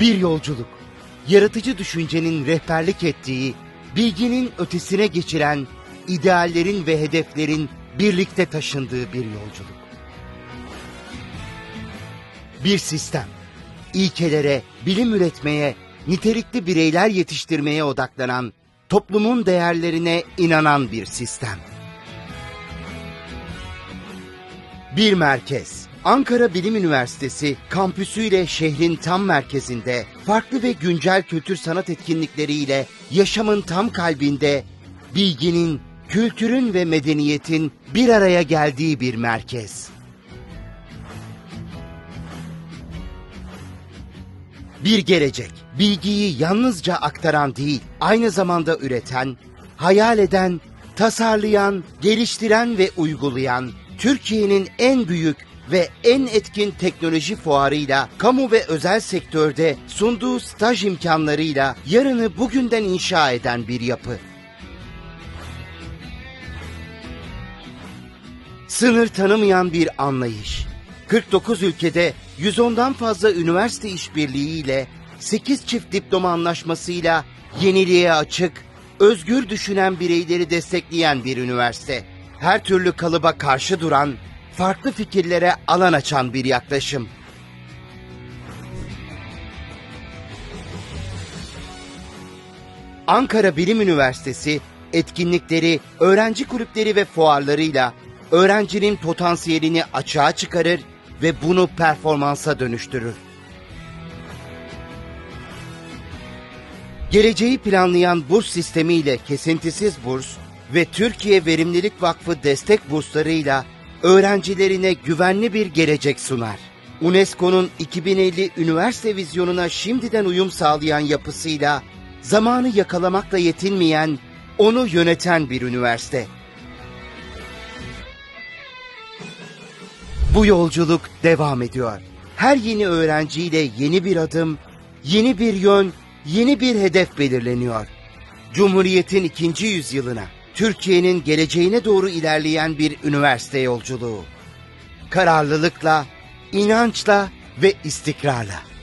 Bir yolculuk, yaratıcı düşüncenin rehberlik ettiği, bilginin ötesine geçiren, ideallerin ve hedeflerin birlikte taşındığı bir yolculuk. Bir sistem, ilkelere, bilim üretmeye, nitelikli bireyler yetiştirmeye odaklanan, toplumun değerlerine inanan bir sistem. Bir merkez. Ankara Bilim Üniversitesi kampüsüyle şehrin tam merkezinde farklı ve güncel kültür sanat etkinlikleriyle yaşamın tam kalbinde bilginin, kültürün ve medeniyetin bir araya geldiği bir merkez. Bir gelecek, bilgiyi yalnızca aktaran değil, aynı zamanda üreten, hayal eden, tasarlayan, geliştiren ve uygulayan, Türkiye'nin en büyük ve en etkin teknoloji fuarıyla, kamu ve özel sektörde sunduğu staj imkanlarıyla yarını bugünden inşa eden bir yapı. Sınır tanımayan bir anlayış. 49 ülkede 110'dan fazla üniversite işbirliğiyle 8 çift diploma anlaşmasıyla yeniliğe açık, özgür düşünen bireyleri destekleyen bir üniversite. Her türlü kalıba karşı duran, farklı fikirlere alan açan bir yaklaşım. Ankara Bilim Üniversitesi etkinlikleri, öğrenci kulüpleri ve fuarlarıyla öğrencinin potansiyelini açığa çıkarır ve bunu performansa dönüştürür. Geleceği planlayan burs sistemiyle kesintisiz burs ve Türkiye Verimlilik Vakfı destek burslarıyla öğrencilerine güvenli bir gelecek sunar. UNESCO'nun 2050 üniversite vizyonuna şimdiden uyum sağlayan yapısıyla zamanı yakalamakla yetinmeyen, onu yöneten bir üniversite. Bu yolculuk devam ediyor. Her yeni öğrenciyle yeni bir adım, yeni bir yön, yeni bir hedef belirleniyor. Cumhuriyet'in ikinci yüzyılına, Türkiye'nin geleceğine doğru ilerleyen bir üniversite yolculuğu. Kararlılıkla, inançla ve istikrarla.